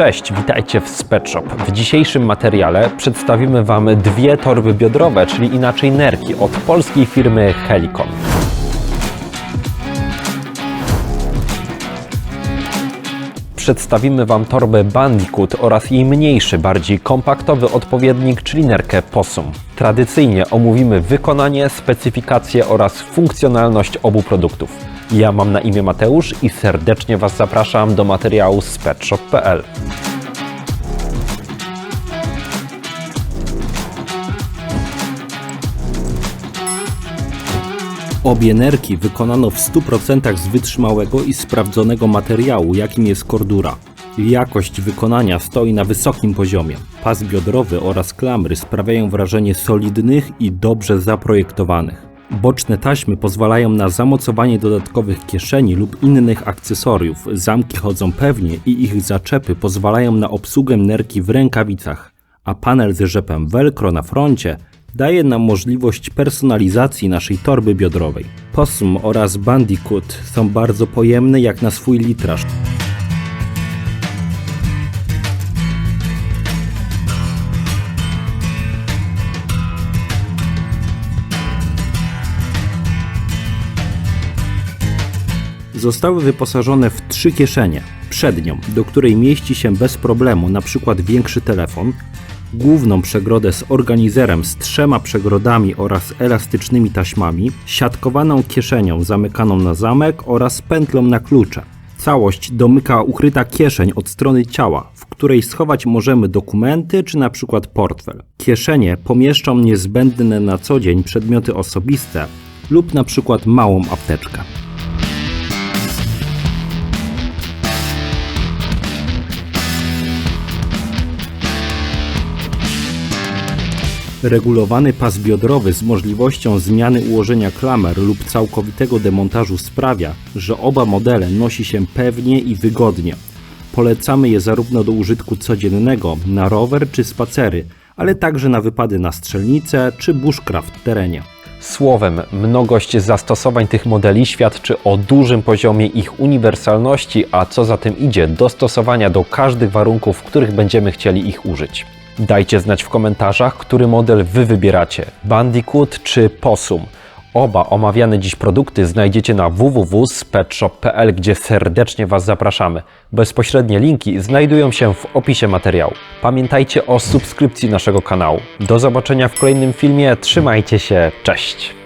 Cześć, witajcie w Spet Shop. W dzisiejszym materiale przedstawimy Wam dwie torby biodrowe, czyli inaczej nerki od polskiej firmy Helicon. Przedstawimy Wam torbę Bandicoot oraz jej mniejszy, bardziej kompaktowy odpowiednik, czyli nerkę Possum. Tradycyjnie omówimy wykonanie, specyfikację oraz funkcjonalność obu produktów. Ja mam na imię Mateusz i serdecznie Was zapraszam do materiału z petshop.pl. Obie nerki wykonano w 100% z wytrzymałego i sprawdzonego materiału, jakim jest kordura. Jakość wykonania stoi na wysokim poziomie. Pas biodrowy oraz klamry sprawiają wrażenie solidnych i dobrze zaprojektowanych. Boczne taśmy pozwalają na zamocowanie dodatkowych kieszeni lub innych akcesoriów. Zamki chodzą pewnie i ich zaczepy pozwalają na obsługę nerki w rękawicach, a panel z rzepem velcro na froncie daje nam możliwość personalizacji naszej torby biodrowej. Possum oraz Bandicoot są bardzo pojemne jak na swój litraż. Zostały wyposażone w trzy kieszenie. Przednią, do której mieści się bez problemu np. większy telefon, główną przegrodę z organizerem z trzema przegrodami oraz elastycznymi taśmami, siatkowaną kieszenią zamykaną na zamek oraz pętlą na klucze. Całość domyka ukryta kieszeń od strony ciała, w której schować możemy dokumenty czy na przykład portfel. Kieszenie pomieszczą niezbędne na co dzień przedmioty osobiste lub na przykład małą apteczkę. Regulowany pas biodrowy z możliwością zmiany ułożenia klamer lub całkowitego demontażu sprawia, że oba modele nosi się pewnie i wygodnie. Polecamy je zarówno do użytku codziennego, na rower czy spacery, ale także na wypady na strzelnicę czy bushcraft w terenie. Słowem, mnogość zastosowań tych modeli świadczy o dużym poziomie ich uniwersalności, a co za tym idzie, dostosowania do każdych warunków, w których będziemy chcieli ich użyć. Dajcie znać w komentarzach, który model Wy wybieracie: Bandicoot czy Possum. Oba omawiane dziś produkty znajdziecie na www.petshop.pl, gdzie serdecznie Was zapraszamy. Bezpośrednie linki znajdują się w opisie materiału. Pamiętajcie o subskrypcji naszego kanału. Do zobaczenia w kolejnym filmie. Trzymajcie się. Cześć!